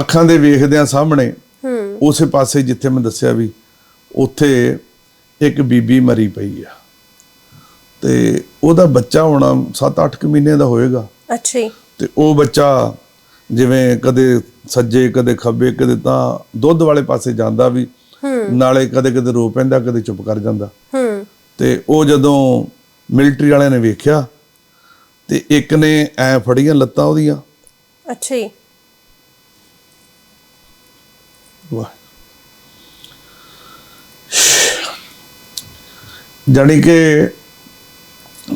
ਅੱਖਾਂ ਦੇ ਵੇਖਦਿਆਂ ਸਾਹਮਣੇ ਹੂੰ। ਉਸੇ ਪਾਸੇ ਜਿੱਥੇ ਮੈਂ ਦੱਸਿਆ ਵੀ ਉੱਥੇ ਇੱਕ ਬੀਬੀ ਮਰੀ ਪਈ ਆ। ਤੇ ਉਹਦਾ ਬੱਚਾ ਹੋਣਾ 7-8 ਕੁ ਮਹੀਨੇ ਦਾ ਹੋਏਗਾ। ਅੱਛਾ ਤੇ ਉਹ ਬੱਚਾ ਜਿਵੇਂ ਕਦੇ ਸੱਜੇ ਕਦੇ ਖੱਬੇ ਕਦੇ ਤਾਂ ਦੁੱਧ ਵਾਲੇ ਪਾਸੇ ਜਾਂਦਾ ਵੀ ਹੂੰ। ਨਾਲੇ ਕਦੇ ਕਦੇ ਰੋ ਪੈਂਦਾ ਕਦੇ ਚੁੱਪ ਕਰ ਜਾਂਦਾ। ਹੂੰ। ਤੇ ਉਹ ਜਦੋਂ ਮਿਲਟਰੀ ਵਾਲਿਆਂ ਨੇ ਵੇਖਿਆ ਤੇ ਇੱਕ ਨੇ ਐ ਫੜੀਆਂ ਲੱਤਾਂ ਉਹਦੀਆਂ। ਅੱਛਾ ਜੀ ਵਾਹ। ਜਾਣੀ ਕਿ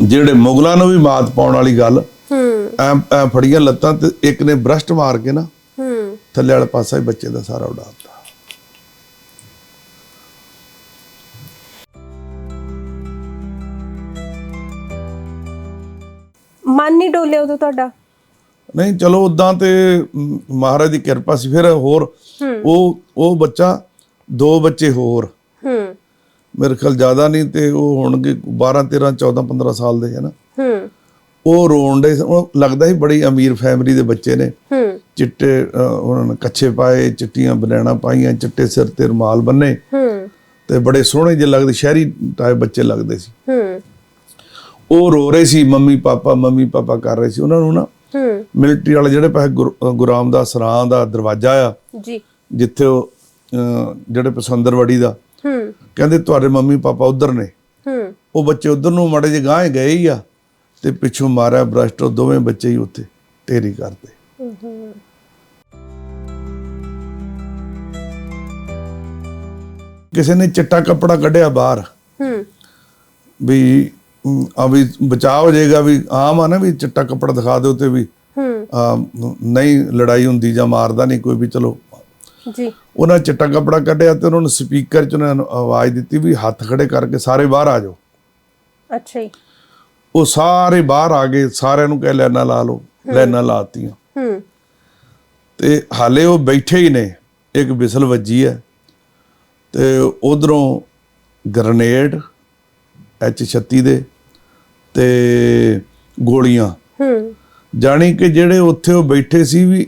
ਜਿਹੜੇ ਮੁਗਲਾਂ ਨੂੰ ਵੀ ਮਾਤ ਪਾਉਣ ਵਾਲੀ ਗੱਲ ਹੂੰ। ਐ ਐ ਫੜੀਆਂ ਲੱਤਾਂ ਤੇ ਇੱਕ ਨੇ ਬ੍ਰਸ਼ਟ ਮਾਰ ਕੇ ਨਾ ਹੂੰ। ਥੱਲੇ ਵਾਲਾ ਪਾਸਾ ਹੀ ਬੱਚੇ ਦਾ ਸਾਰਾ ਉਡਾਤਾ। ਮਨ ਨਹੀਂ ਡੋਲਿਆ ਉਦੋਂ ਤੁਹਾਡਾ? ਨਹੀਂ ਚਲੋ ਉਦਾਂ ਤੇ ਮਹਾਰਾਜ ਦੀ ਕਿਰਪਾ ਸੀ। ਫਿਰ ਹੋਰ ਉਹ ਉਹ ਬੱਚਾ ਦੋ ਬੱਚੇ ਹੋਰ। ਹੂੰ। ਮੇਰੇ ਖਿਆਲ ਜ਼ਿਆਦਾ ਨਹੀਂ ਤੇ ਉਹ ਹੋਣਗੇ 12 13 14 15 ਸਾਲ ਦੇ ਹੈ ਨਾ? ਹੂੰ। ਉਹ ਰੋਣ ਦੇ ਉਹ ਲੱਗਦਾ ਸੀ ਬੜੀ ਅਮੀਰ ਫੈਮਿਲੀ ਦੇ ਬੱਚੇ ਨੇ। ਹੂੰ। ਚਿੱਟੇ ਉਹਨਾਂ ਨੇ ਕੱਛੇ ਪਾਏ ਚਿੱਟੀਆਂ ਬਨੈਣਾ ਪਾਈਆਂ ਚਿੱਟੇ ਸਿਰ ਤੇ ਰੁਮਾਲ ਬੰਨੇ। ਹੂੰ। ਤੇ ਬੜੇ ਸੋਹਣੇ ਜਿਹੇ ਲੱਗਦੇ ਸ਼ਹਿਰੀ ਟਾਈਪ ਬੱਚੇ ਲੱਗਦੇ ਸੀ। ਹੂੰ। ਉਹ ਰੋ ਰਹੇ ਸੀ ਮੰਮੀ ਪਾਪਾ ਮੰਮੀ ਪਾਪਾ ਕਰ ਰਹੇ ਸੀ। ਉਹਨਾਂ ਨੂੰ ਨਾ ਹੂੰ। ਮਿਲਟਰੀ ਵਾਲੇ ਜਿਹੜੇ ਪਾਸੇ ਗੁਰਾਮ ਦਾ ਸਰਾਂ ਦਾ ਦਰਵਾਜ਼ਾ ਆ ਜੀ। ਜਿੱਥੇ ਉਹ ਜਿਹੜੇ ਪਸੰਦਰਵੜੀ ਦਾ ਹੂੰ। ਕਹਿੰਦੇ ਤੁਹਾਡੇ ਮੰਮੀ ਪਾਪਾ ਉਧਰ ਨੇ। ਹੂੰ। ਉਹ ਬੱਚੇ ਉਧਰ ਨੂੰ ਮੜੇ ਜੇ ਗਾਂਹ ਗਏ ਹੀ ਆ ਤੇ ਪਿੱਛੋਂ ਮਾਰਿਆ ਬ੍ਰਸ਼ਟ ਉਹ ਦੋਵੇਂ ਬੱਚੇ ਹੀ ਉੱਥੇ ਢੇਰੀ ਕਰਦੇ। ਕਿਸੇ ਨੇ ਚਿੱਟਾ ਕੱਪੜਾ ਕੱਢਿਆ ਬਾਹਰ ਹੂੰ। ਵੀ ਆ ਵੀ ਬਚਾਅ ਹੋ ਜਾਏਗਾ ਵੀ ਆਮ ਆ ਨਾ ਵੀ ਚਿੱਟਾ ਕੱਪੜਾ ਦਿਖਾ ਦਿਓ ਤੇ ਵੀ ਹੂੰ ਆ, ਨਹੀਂ ਲੜਾਈ ਹੁੰਦੀ ਜਾਂ ਮਾਰਦਾ ਨਹੀਂ ਕੋਈ ਵੀ ਚਲੋ। ਜੀ। ਉਹਨਾਂ ਚਿੱਟਾ ਕੱਪੜਾ ਕੱਢਿਆ ਤੇ ਉਹਨਾਂ ਨੂੰ ਸਪੀਕਰ 'ਚ ਉਹਨਾਂ ਨੂੰ ਆਵਾਜ਼ ਦਿੱਤੀ ਵੀ ਹੱਥ ਖੜੇ ਕਰਕੇ ਸਾਰੇ ਬਾਹਰ ਆ ਜਾਓ। ਅੱਛਾ ਜੀ। ਉਹ ਸਾਰੇ ਬਾਹਰ ਆ ਗਏ ਸਾਰਿਆਂ ਨੂੰ ਕਹਿ ਲੈਣਾ ਲਾ ਲਓ ਲੈਣਾ ਲਾਤੀਆਂ ਹੂੰ ਤੇ ਹਾਲੇ ਉਹ ਬੈਠੇ ਹੀ ਨੇ ਇੱਕ ਬਿਸਲ ਵੱਜੀ ਹੈ। ਤੇ ਉਧਰੋਂ ਗ੍ਰਨੇਡ H36 ਦੇ ਤੇ ਗੋਲੀਆਂ। ਹੂੰ। ਜਾਣੀ ਕਿ ਜਿਹੜੇ ਉੱਥੇ ਉਹ ਬੈਠੇ ਸੀ ਵੀ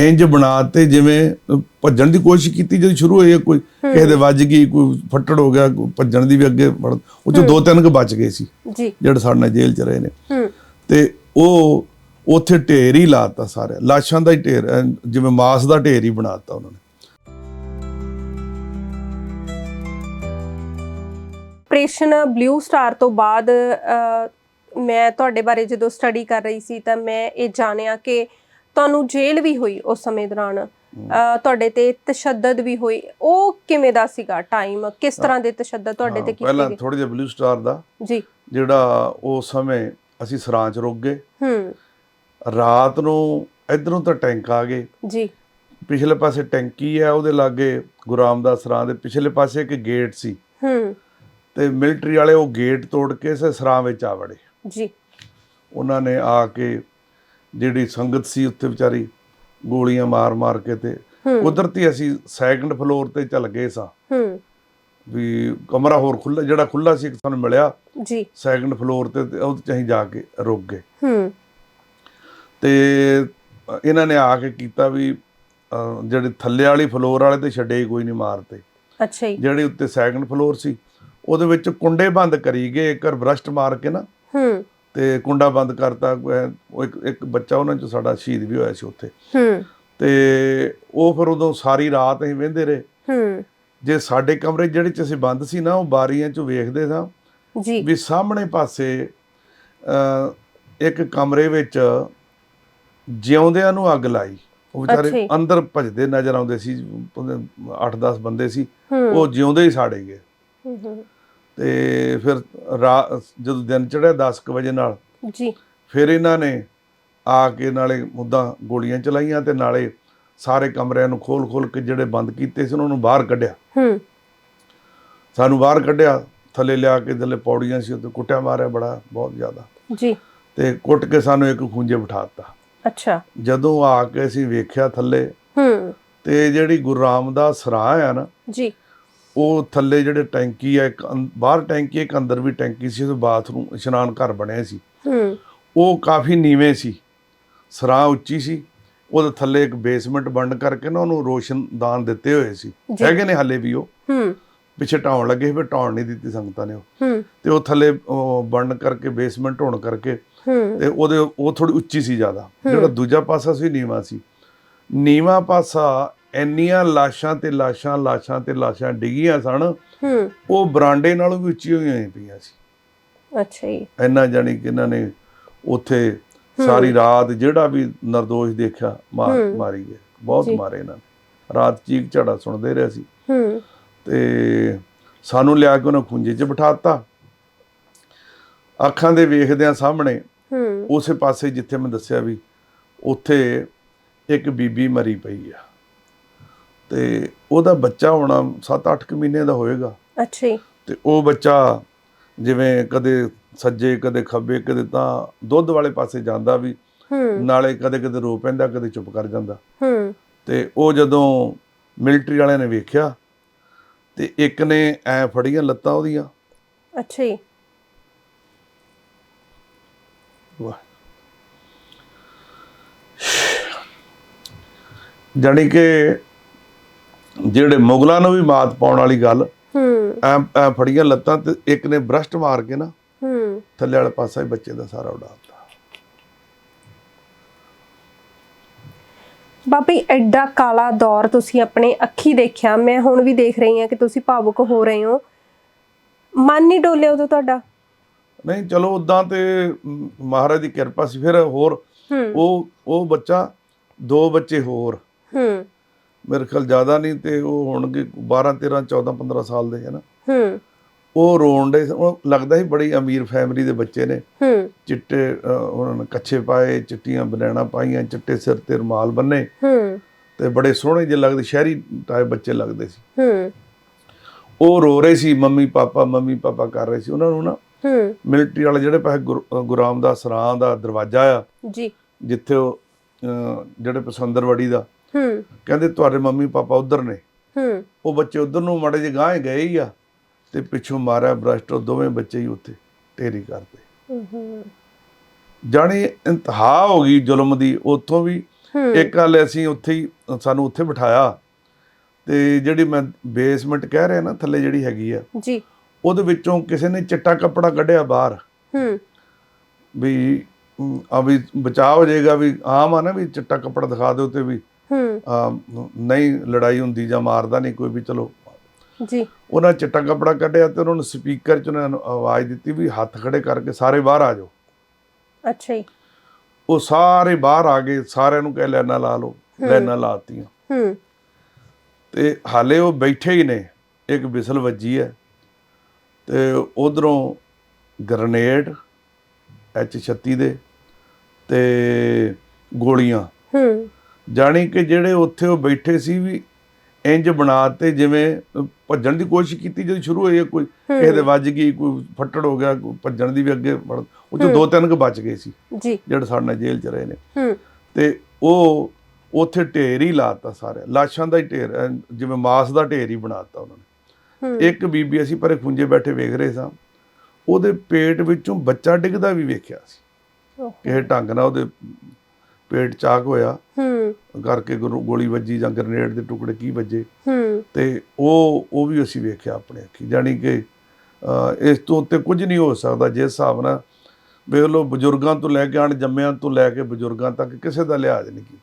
ਇੰਜ ਬਣਾਤੇ ਜਿਵੇਂ ਭੱਜਣ ਦੀ ਕੋਸ਼ਿਸ਼ ਕੀਤੀ ਜਦੋਂ ਸ਼ੁਰੂ ਹੋਈ ਕੋਈ ਕਿਸੇ ਦੇ ਵੱਜ ਗਈ ਕੋਈ ਫੱਟੜ ਹੋ ਗਿਆ ਭੱਜਣ ਦੀ ਵੀ ਅੱਗੇ ਉਹ ਚੋਂ ਦੋ ਤਿੰਨ ਕੁ ਬਚ ਗਏ ਸੀ। ਜੀ। ਜਿਹੜੇ ਸਾਡੇ ਨਾਲ ਜੇਲ੍ਹ 'ਚ ਰਹੇ ਨੇ। ਹੂੰ। ਤੇ ਉਹ ਉੱਥੇ ਢੇਰ ਹੀ ਲਾਤਾ ਸਾਰੇ ਲਾਸ਼ਾਂ ਦਾ ਹੀ ਢੇਰ ਜਿਵੇਂ ਮਾਸ ਦਾ ਢੇਰ ਹੀ ਬਣਾਤਾ ਉਹਨਾਂ ਨੇ। ਆਪਰੇਸ਼ਨ ਬਲੂ ਸਟਾਰ ਤੋਂ ਬਾਅਦ ਮੈਂ ਤੁਹਾਡੇ ਬਾਰੇ ਜਦੋਂ ਸਟੱਡੀ ਕਰ ਰਹੀ ਸੀ ਤਾਂ ਮੈਂ ਇਹ ਜਾਣਿਆ ਕਿ ਤੁਹਾਨੂੰ ਜੇਲ੍ਹ ਵੀ ਹੋਈ ਉਸ ਸਮੇਂ ਦੌਰਾਨ। ਤੁਹਾਡੇ ਤੇ ਤਸ਼ੱਦਦ ਵੀ ਹੋਈ। ਉਹ ਕਿਵੇਂ ਦਾ ਸੀਗਾ ਟਾਈਮ ਕਿਸ ਤਰ੍ਹਾਂ ਦੇ ਤਸ਼ੱਦਦ ਤੁਹਾਡੇ ਤੇ ਪਹਿਲਾਂ ਕੀਤੇ ਗਏ? ਥੋੜੇ ਜਿਹਾ ਬਲੂ ਸਟਾਰ ਦਾ। ਜੀ। ਜਿਹੜਾ ਉਸ ਸਮੇਂ ਅਸੀਂ ਸਰਾਂ 'ਚ ਰੁਕ ਗਏ। ਹੂੰ। ਰਾਤ ਨੂੰ ਇਧਰੋਂ ਤਾਂ ਟੈਂਕ ਆ ਗਏ। ਜੀ। ਪਿਛਲੇ ਪਾਸੇ ਟੈਂਕੀ ਹੈ ਉਹਦੇ ਲਾਗੇ ਗੁਰਾਮ ਦਾ ਸਰਾਂ ਦੇ ਪਿਛਲੇ ਪਾਸੇ ਇੱਕ ਗੇਟ ਸੀ। ਹੂੰ। ਤੇ ਮਿਲਟਰੀ ਵਾਲੇ ਉਹ ਗੇਟ ਤੋੜ ਕੇ ਸਰਾਂ ਵਿੱਚ ਆ ਵੜੇ। ਜੀ। ਉਹਨਾਂ ਨੇ ਆ ਕੇ ਜਿਹੜੀ ਸੰਗਤ ਸੀ ਉੱਥੇ ਵਿਚਾਰੀ ਗੋਲੀਆਂ ਮਾਰ-ਮਾਰ ਕੇ ਤੇ ਕੁਦਰਤੀ ਅਸੀਂ ਸੈਕੰਡ ਫਲੋਰ ਤੇ ਚੱਲ ਗਏ ਸਾਂ। ਹੂੰ। ਵੀ ਕਮਰਾ ਹੋਰ ਖੁੱਲਾ ਜਿਹੜਾ ਖੁੱਲਾ ਸੀ ਇੱਕ ਸਾਨੂੰ ਮਿਲਿਆ। ਜੀ। ਸੈਕੰਡ ਫਲੋਰ ਤੇ ਤੇ ਉਹਦੇ ਚ ਅਸੀਂ ਜਾ ਕੇ ਰੁਕ ਗਏ। ਹੂੰ। ਤੇ ਇਹਨਾਂ ਨੇ ਆ ਕੇ ਕੀਤਾ ਵੀ ਜਿਹੜੇ ਥੱਲੇ ਵਾਲੀ ਫਲੋਰ ਵਾਲੇ ਤੇ ਛੱਡੇ ਕੋਈ ਨਹੀਂ ਮਾਰਤੇ ਅੱਛਾ ਜੀ। ਜਿਹੜੇ ਉੱਤੇ ਸੈਕੰਡ ਫਲੋਰ ਸੀ ਉਹਦੇ ਵਿੱਚ ਕੁੰਡੇ ਬੰਦ ਕਰੀ ਗਏ ਇੱਕ ਬ੍ਰਸ਼ਟ ਮਾਰ ਕੇ ਨਾ। ਹੂੰ। ਤੇ ਕੁੰਡਾ ਬੰਦ ਕਰਤਾ ਉਹ ਇੱਕ ਇੱਕ ਬੱਚਾ ਉਹਨਾਂ ਚ ਸਾਡਾ ਸ਼ਹੀਦ ਵੀ ਹੋਇਆ ਸੀ ਉੱਥੇ। ਹੂੰ। ਤੇ ਉਹ ਫਿਰ ਉਦੋਂ ਸਾਰੀ ਰਾਤ ਅਸੀਂ ਵਹਿੰਦੇ ਰਹੇ। ਹੂੰ। ਜੇ ਸਾਡੇ ਕਮਰੇ ਜਿਹੜੇ ਚ ਅਸੀਂ ਬੰਦ ਸੀ ਨਾ ਉਹ ਬਾਰੀਆਂ ਚ ਵੇਖਦੇ ਸਾਂ ਜੀ। ਵੀ ਸਾਹਮਣੇ ਪਾਸੇ ਇੱਕ ਕਮਰੇ ਵਿੱਚ ਜਿਉਂਦਿਆਂ ਨੂੰ ਅੱਗ ਲਾਈ। ਉਹ ਵਿਚਾਰੇ। ਅੰਦਰ ਭਜਦੇ ਨਜ਼ਰ ਆਉਂਦੇ ਸੀ 8-10 ਬੰਦੇ ਸੀ। ਉਹ ਜਿਉਂਦੇ ਹੀ ਸਾੜੇ ਗਏ। ਤੇ ਫਿਰ ਰਾ- ਜਦੋਂ ਦਿਨ ਚੜਿਆ 10 ਕੁ ਵਜੇ ਨਾਲ ਜੀ। ਫਿਰ ਇਹਨਾਂ ਨੇ ਆ ਕੇ ਨਾਲੇ ਮੁੱਦਾ ਗੋਲੀਆਂ ਚਲਾਈਆਂ ਤੇ ਨਾਲੇ ਸਾਰੇ ਕਮਰਿਆਂ ਨੂੰ ਖੋਲ-ਖੋਲ ਕੇ ਜਿਹੜੇ ਬੰਦ ਕੀਤੇ ਸੀ ਉਹਨਾਂ ਨੂੰ ਬਾਹਰ ਕੱਢਿਆ। ਹੂੰ। ਸਾਨੂੰ ਬਾਹਰ ਕੱਢਿਆ ਥੱਲੇ ਲਿਆ ਕੇ ਥੱਲੇ ਪੌੜੀਆਂ ਸੀ ਉੱਤੇ ਕੁੱਟਿਆ ਮਾਰਿਆ ਬੜਾ ਬਹੁਤ ਜ਼ਿਆਦਾ। ਜੀ। ਤੇ ਕੁੱਟ ਕੇ ਸਾਨੂੰ ਇੱਕ ਖੂੰਜੇ ਬਿਠਾਤਾ ਅੱਛਾ। ਜਦੋਂ ਆ ਕੇ ਅਸੀਂ ਵੇਖਿਆ ਥੱਲੇ ਹੂੰ। ਤੇ ਜਿਹੜੀ ਗੁਰੂ ਰਾਮਦਾਸ ਸਰਾਂ ਆ ਨਾ ਜੀ। ਉਹ ਥੱਲੇ ਜਿਹੜੇ ਟੈਂਕੀ ਆ ਇੱਕ ਅੰ- ਬਾਹਰ ਟੈਂਕੀ ਇੱਕ ਅੰਦਰ ਵੀ ਟੈਂਕੀ ਸੀ ਉਹ ਬਾਥਰੂਮ ਇਸ਼ਨਾਨ ਘਰ ਬਣਿਆ ਸੀ। ਹੂੰ। ਉਹ ਕਾਫੀ ਨੀਵੇਂ ਸੀ ਸਰਾਂ ਉੱਚੀ ਸੀ ਉਹਦੇ ਥੱਲੇ ਇੱਕ ਬੇਸਮੈਂਟ ਬੰਦ ਕਰਕੇ ਨਾ ਉਹਨੂੰ ਰੋਸ਼ਨਦਾਨ ਦਿੱਤੇ ਹੋਏ ਸੀ। ਜੀ। ਹੈਗੇ ਨੇ ਹੱਲੇ ਵੀ ਉਹ। ਹੂੰ। ਪਿੱਛੇ ਢਾਉਣ ਲੱਗੇ ਸੀ ਫਿਰ ਢਾਉਣ ਨਹੀਂ ਦਿੱਤੀ ਸੰਗਤਾਂ ਨੇ ਉਹ। ਹੂੰ। ਤੇ ਉਹ ਥੱਲੇ ਉਹ ਕਰਕੇ ਬੇਸਮੈਂਟ ਹੋਣ ਕਰਕੇ ਹੂੰ। ਤੇ ਉਹਦੇ ਉਹ ਥੋੜੀ ਉੱਚੀ ਸੀ ਜ਼ਿਆਦਾ। ਜਿਹੜਾ ਦੂਜਾ ਪਾਸਾ ਸੀ ਨੀਵਾ ਸੀ। ਨੀਵਾ ਪਾਸਾ ਇੰਨੀਆਂ ਲਾਸ਼ਾਂ ਤੇ ਲਾਸ਼ਾਂ ਲਾਸ਼ਾਂ ਤੇ ਲਾਸ਼ਾਂ ਡਿੱਗੀਆਂ ਸਨ। ਹੂੰ। ਉਹ ਬਰਾਂਡੇ ਨਾਲੋਂ ਵੀ ਉੱਚੀ ਹੋਈਆਂ ਪਈਆਂ ਸੀ। ਅੱਛਾ ਜੀ। ਇੰਨਾ ਜਾਣੀ ਕਿ ਇਹਨਾਂ ਨੇ ਉੱਥੇ ਸਾਰੀ ਰਾਤ ਜਿਹੜਾ ਵੀ ਨਿਰਦੋਸ਼ ਦੇਖਿਆ ਮਾਰ ਮਾਰੀ ਗਏ ਬਹੁਤ ਮਾਰੇ ਇਹਨਾਂ ਨੇ। ਰਾਤ ਚੀਕ ਝੜਾ ਸੁਣਦੇ ਰਹੇ ਸੀ। ਹੂੰ। ਤੇ ਸਾਨੂੰ ਲਿਆ ਕੇ ਉਹਨਾਂ ਖੁੰਝੇ 'ਚ ਬਿਠਾਤਾ। ਅੱਖਾਂ ਦੇ ਵੇਖਦਿਆਂ ਸਾਹਮਣੇ ਹੂੰ। ਉਸੇ ਪਾਸੇ ਜਿੱਥੇ ਮੈਂ ਦੱਸਿਆ ਵੀ ਉੱਥੇ ਇੱਕ ਬੀਬੀ ਮਰੀ ਪਈ ਆ। ਤੇ ਉਹਦਾ ਬੱਚਾ ਹੋਣਾ 7-8 ਕੁ ਮਹੀਨੇ ਦਾ ਹੋਏਗਾ। ਅੱਛਾ ਜੀ। ਤੇ ਉਹ ਬੱਚਾ ਜਿਵੇਂ ਕਦੇ ਸੱਜੇ ਕਦੇ ਖੱਬੇ ਕਦੇ ਤਾਂ ਦੁੱਧ ਵਾਲੇ ਪਾਸੇ ਜਾਂਦਾ ਵੀ ਹੂੰ। ਨਾਲੇ ਕਦੇ ਕਦੇ ਰੋ ਪੈਂਦਾ ਕਦੇ ਚੁੱਪ ਕਰ ਜਾਂਦਾ। ਹੂੰ। ਤੇ ਉਹ ਜਦੋਂ ਮਿਲਟਰੀ ਵਾਲਿਆਂ ਨੇ ਵੇਖਿਆ ਤੇ ਇੱਕ ਨੇ ਐ ਫੜੀਆਂ ਲੱਤਾਂ ਉਹਦੀਆਂ। ਅੱਛਾ ਜੀ। ਵਾਹ। ਜਾਣੀ ਕਿ ਜਿਹੜੇ ਮੁਗਲਾਂ ਨੂੰ ਵੀ ਮਾਤ ਪਾਉਣ ਵਾਲੀ ਗੱਲ ਹੂੰ। ਐ ਫੜੀਆਂ ਲੱਤਾਂ ਤੇ ਇੱਕ ਨੇ ਬ੍ਰਸ਼ਟ ਮਾਰ ਕੇ ਨਾ ਹੂੰ। ਥੱਲੇ ਵਾਲਾ ਪਾਸਾ ਹੀ ਬੱਚੇ ਦਾ ਸਾਰਾ ਉਡਾਤਾ ਬਾਬੀ ਐਡਾ ਕਾਲਾ ਦੌਰ ਤੁਸੀਂ ਆਪਣੇ ਅੱਖੀ ਦੇਖਿਆ। ਮੈਂ ਹੁਣ ਵੀ ਦੇਖ ਰਹੀ ਹਾਂ ਕਿ ਤੁਸੀਂ ਭਾਵੁਕ ਹੋ ਰਹੇ ਹੋ। ਮਨ ਨਹੀਂ ਡੋਲਿਆ ਉਦੋਂ ਤੁਹਾਡਾ? ਨਹੀਂ ਚਲੋ ਉਦਾਂ ਤੇ ਮਹਾਰਾਜ ਦੀ ਕਿਰਪਾ ਸੀ। ਫਿਰ ਹੋਰ ਉਹ ਉਹ ਬੱਚਾ ਦੋ ਬੱਚੇ ਹੋਰ। ਹੂੰ। ਮੇਰੇ ਖਿਆਲ ਜ਼ਿਆਦਾ ਨਹੀਂ ਤੇ ਉਹ ਹੋਣਗੇ 12 13 14 15 ਸਾਲ ਦੇ ਹੈ ਨਾ ਹੂੰ। ਉਹ ਰੋਣ ਦੇ ਉਹ ਲੱਗਦਾ ਸੀ ਬੜੀ ਅਮੀਰ ਫੈਮਿਲੀ ਦੇ ਬੱਚੇ ਨੇ। ਹੂੰ। ਚਿੱਟੇ ਉਹਨਾਂ ਨੇ ਕੱਛੇ ਪਾਏ ਚਿੱਟੀਆਂ ਬਨੈਣਾ ਪਾਈਆਂ ਚਿੱਟੇ ਸਿਰ ਤੇ ਰੁਮਾਲ ਬੰਨੇ। ਹੂੰ। ਤੇ ਬੜੇ ਸੋਹਣੇ ਜਿਹੇ ਲੱਗਦੇ ਸ਼ਹਿਰੀ ਟਾਈਪ ਬੱਚੇ ਲੱਗਦੇ ਸੀ। ਹੂੰ। ਉਹ ਰੋ ਰਹੇ ਸੀ ਮੰਮੀ ਪਾਪਾ ਮੰਮੀ ਪਾਪਾ ਕਰ ਰਹੇ ਸੀ। ਉਹਨਾਂ ਨੂੰ ਨਾ ਹੂੰ। ਮਿਲਟਰੀ ਵਾਲੇ ਜਿਹੜੇ ਪਾਸੇ ਗੁਰ- ਅ, ਗੁਰੂ ਰਾਮਦਾਸ ਸਰਾਂ ਦਾ ਦਰਵਾਜ਼ਾ ਆ ਜੀ। ਜਿੱਥੇ ਉਹ ਜਿਹੜੇ ਪਸੰਦਰਵੜੀ ਦਾ ਹੂੰ। ਕਹਿੰਦੇ ਤੁਹਾਡੇ ਮੰਮੀ ਪਾਪਾ ਉਧਰ ਨੇ। ਹੂੰ। ਉਹ ਬੱਚੇ ਉਧਰ ਨੂੰ ਮਾੜੇ ਜਿਹੇ ਗਾਂਹ ਗਏ ਹੀ ਆ ਤੇ ਪਿੱਛੋਂ ਮਾਰਿਆ ਬ੍ਰਸ਼ਟ ਉਹ ਦੋਵੇਂ ਬੱਚੇ ਹੀ ਉੱਥੇ ਢੇਰੀ ਕਰਦੇ। ਹੂੰ ਜਾਣੀ ਇੰਤਹਾ ਹੋ ਗਈ ਜ਼ੁਲਮ ਦੀ ਉੱਥੋਂ ਵੀ ਇੱਕ ਗੱਲ ਅਸੀਂ ਉੱਥੇ ਹੀ ਸਾਨੂੰ ਉੱਥੇ ਬਿਠਾਇਆ ਤੇ ਜਿਹੜੀ ਮੈਂ ਬੇਸਮੈਂਟ ਕਹਿ ਰਿਹਾ ਨਾ ਥੱਲੇ ਜਿਹੜੀ ਹੈਗੀ ਆ ਜੀ। ਉਹਦੇ ਵਿੱਚੋਂ ਕਿਸੇ ਨੇ ਚਿੱਟਾ ਕੱਪੜਾ ਕੱਢਿਆ ਬਾਹਰ। ਹੂੰ। ਵੀ ਆ ਵੀ ਬਚਾਅ ਹੋ ਜਾਏਗਾ ਵੀ ਆਮ ਆ ਨਾ ਵੀ ਚਿੱਟਾ ਕੱਪੜਾ ਦਿਖਾ ਦਿਓ ਤੇ ਵੀ ਹੂੰ। ਨਹੀਂ ਲੜਾਈ ਹੁੰਦੀ ਜਾਂ ਮਾਰਦਾ ਨਹੀਂ ਕੋਈ ਵੀ ਚਲੋ। ਜੀ। ਉਹਨਾਂ ਚਿੱਟਾ ਕੱਪੜਾ ਕੱਢਿਆ ਤੇ ਉਹਨਾਂ ਨੂੰ ਸਪੀਕਰ 'ਚ ਉਹਨਾਂ ਨੂੰ ਆਵਾਜ਼ ਦਿੱਤੀ ਵੀ ਹੱਥ ਖੜੇ ਕਰਕੇ ਸਾਰੇ ਬਾਹਰ ਆ ਜਾਓ। ਅੱਛਾ ਜੀ। ਉਹ ਸਾਰੇ ਬਾਹਰ ਆ ਗਏ ਸਾਰਿਆਂ ਨੂੰ ਕਹਿ ਲੈਣਾ ਲਾ ਲਓ ਲੈਣਾ ਲਾਤੀਆਂ। ਹੂੰ। ਤੇ ਹਾਲੇ ਉਹ ਬੈਠੇ ਹੀ ਨੇ ਇੱਕ ਵਿਸਲ ਵੱਜੀ ਹੈ। ਤੇ ਉਧਰੋਂ ਗ੍ਰਨੇਡ H36 ਦੇ ਤੇ ਗੋਲੀਆਂ। ਹੂੰ। ਜਾਣੀ ਕਿ ਜਿਹੜੇ ਉੱਥੇ ਉਹ ਬੈਠੇ ਸੀ ਵੀ ਇੰਜ ਬਣਾਤੇ ਜਿਵੇਂ ਭੱਜਣ ਦੀ ਕੋਸ਼ਿਸ਼ ਕੀਤੀ ਜਦੋਂ ਸ਼ੁਰੂ ਹੋਈ ਕੋਈ ਕਿਸੇ ਦੇ ਵੱਜ ਗਈ ਕੋਈ ਫੱਟੜ ਹੋ ਗਿਆ ਕੋਈ ਭੱਜਣ ਦੀ ਵੀ ਅੱਗੇ ਉਹ ਚੋਂ ਦੋ ਤਿੰਨ ਕੁ ਬਚ ਗਏ ਸੀ ਜੀ। ਜਿਹੜੇ ਸਾਡੇ ਨਾਲ ਜੇਲ੍ਹ 'ਚ ਰਹੇ ਨੇ। ਤੇ ਉਹ ਉੱਥੇ ਢੇਰ ਹੀ ਲਾਤਾ ਸਾਰੇ ਲਾਸ਼ਾਂ ਦਾ ਹੀ ਢੇਰ ਜਿਵੇਂ ਮਾਸ ਦਾ ਢੇਰ ਹੀ ਬਣਾਤਾ ਉਹਨਾਂ ਨੇ। ਇੱਕ ਬੀਬੀ ਅਸੀਂ ਪਰੇ ਖੁੰਝੇ ਬੈਠੇ ਵੇਖ ਰਹੇ ਸਾਂ ਉਹਦੇ ਪੇਟ ਵਿੱਚੋਂ ਬੱਚਾ ਡਿੱਗਦਾ ਵੀ ਵੇਖਿਆ ਸੀ। ਕਿਸੇ ਢੰਗ ਨਾਲ ਉਹਦੇ ਪੇਟ ਚਾਕ ਹੋਇਆ। ਹੂੰ। ਕਰਕੇ ਗੋਲੀ ਵੱਜੀ ਜਾਂ ਗ੍ਰਨੇਡ ਦੇ ਟੁਕੜੇ ਕੀ ਵੱਜੇ। ਹੂੰ। ਤੇ ਉਹ ਉਹ ਵੀ ਅਸੀਂ ਵੇਖਿਆ ਆਪਣੇ ਅੱਖੀ। ਜਾਣੀ ਕਿ ਇਸ ਤੋਂ ਉੱਤੇ ਕੁਝ ਨਹੀਂ ਹੋ ਸਕਦਾ ਜਿਸ ਹਿਸਾਬ ਨਾਲ ਵੇਖ ਲਓ ਬਜ਼ੁਰਗਾਂ ਤੋਂ ਲੈ ਕੇ ਅਣ ਜੰਮਿਆਂ ਤੋਂ ਲੈ ਕੇ ਬਜ਼ੁਰਗਾਂ ਤੱਕ ਕਿਸੇ ਦਾ ਲਿਹਾਜ਼ ਨਹੀਂ ਕੀਤਾ।